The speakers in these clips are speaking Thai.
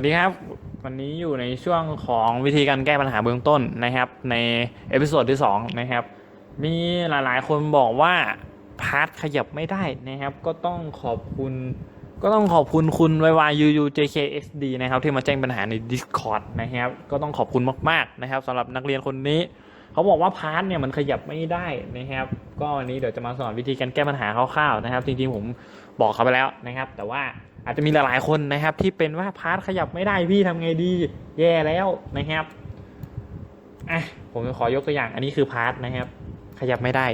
วัสดีครับ วันนี้อยู่ในช่วงของวิธีการแก้ปัญหาเบื้องต้นนะครับ ในเอพิโซดที่ 2 นะครับ มีหลายๆ คนบอกว่า พาร์ทขยับไม่ได้นะครับ ก็ต้องขอบคุณ ก็ต้องขอบคุณคุณวายูยู JKXD นะครับ ที่มาแจ้งปัญหาใน Discord นะครับ ก็ต้องขอบคุณมาก ๆ นะครับสำหรับนักเรียนคนนี้ เขาบอกว่าพาร์ทเนี่ยมันขยับไม่ได้นะครับ ก็วันนี้เดี๋ยวจะมาสอนวิธีการแก้ปัญหาคร่าวๆนะครับ จริงๆผมบอกเขาไปแล้วนะครับ แต่ว่า อาจจะมีหลายๆคนนะครับ ที่เป็นว่าพาร์ทขยับไม่ได้พี่ทำไงดี แย่แล้วนะครับอะผมจะขอยกตัวอย่าง อันนี้คือพาร์ทนะครับ ขยับไม่ได้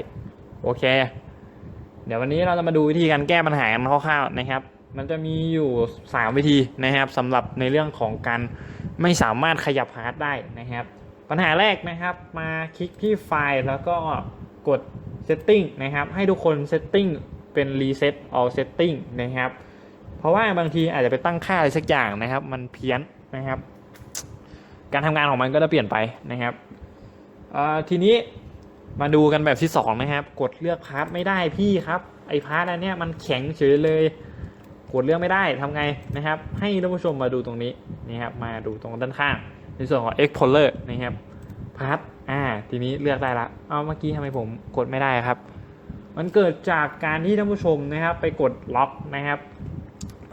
โอเค เดี๋ยววันนี้เราจะมาดูวิธีการแก้ปัญหากันคร่าวๆนะครับ มันจะมีอยู่ 3 วิธีนะครับสำหรับในเรื่องของการไม่สามารถขยับพาร์ทได้นะครับ ปัญหาแรกนะครับมาคลิกที่ไฟล์แล้วก็กด setting นะครับ ให้ทุกคน setting เป็น reset all setting นะครับ เพราะว่าบางทีอาจจะไปตั้งค่าอะไรสักอย่างนะครับ มันเพี้ยนนะครับ การทำงานของมันก็จะเปลี่ยนไปนะครับทีนี้มาดูกันแบบที่สองนะครับ กดเลือกพาร์ทไม่ได้พี่ครับไอพาร์ทอันเนี้ยมันแข็งเฉยเลย กดเลือกไม่ได้ทำไงนะครับ ให้ท่านผู้ชมมาดูตรงนี้นะครับ มาดูตรงด้านข้าง ในส่วนของ Explorer นะครับพาร์ทอ่า ทีนี้เลือกได้ละเอาเมื่อกี้ทำไมผมกดไม่ได้ครับ มันเกิดจากการที่ท่านผู้ชมนะครับ ไปกดล็อกนะครับ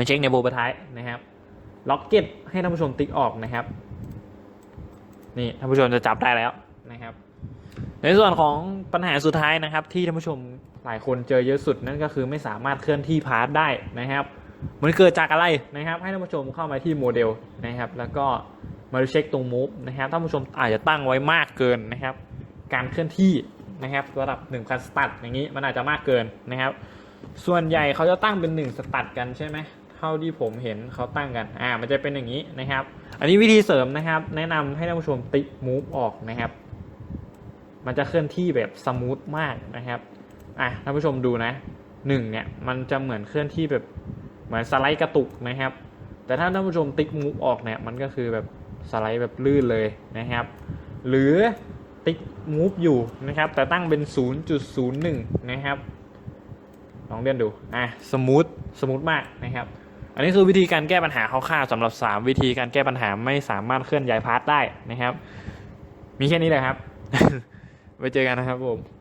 ไปเช็คในโบว์ท้ายนะครับล็อกเก็ตให้ท่านผู้ชมติ๊กออกนะครับ นี่ท่านผู้ชมจะจับได้แล้วนะครับ ในส่วนของปัญหาสุดท้ายนะครับ ที่ท่านผู้ชมหลายคนเจอเยอะสุดนั่นก็คือไม่สามารถเคลื่อนที่พาร์ทได้นะครับ มันเกิดจากอะไรนะครับ ให้ท่านผู้ชมเข้ามาที่โมเดลนะครับ แล้วก็มาดูเช็คตรง move นะครับท่านผู้ชมอาจจะตั้งไว้มากเกินนะครับ การเคลื่อนที่นะครับระดับ1คันสตัดอย่างนี้มันอาจจะมากเกินนะครับ ส่วนใหญ่เขาจะตั้งเป็น 1 สตัดกันใช่ไหม เท่าที่ผมเห็นเขาตั้งกัน อ่า มันจะเป็นอย่างนี้นะครับ อันนี้วิธีเสริมนะครับ แนะนำให้ท่านผู้ชมติ๊ก move ออกนะครับ มันจะเคลื่อนที่แบบสมูทมากนะครับ อะท่านผู้ชมดูนะหนึ่งเนี่ยมันจะเหมือนเคลื่อนที่แบบเหมือนสไลด์กระตุกนะครับ แต่ถ้าท่านผู้ชมติ๊กมูฟออกเนี่ยมันก็คือแบบสไลด์แบบลื่นเลยนะครับ หรือติ๊กมูฟอยู่นะครับ แต่ตั้งเป็น 0.01 นะครับลองเล่นดู อะ สมูท สมูทมากนะครับ อันนี้คือวิธีการแก้ปัญหาคร่าวๆสำหรับ 3 วิธีการแก้ปัญหาไม่สามารถเคลื่อนย้ายพาร์ทได้นะครับ มีแค่นี้แหละครับ ไว้เจอกันนะครับผม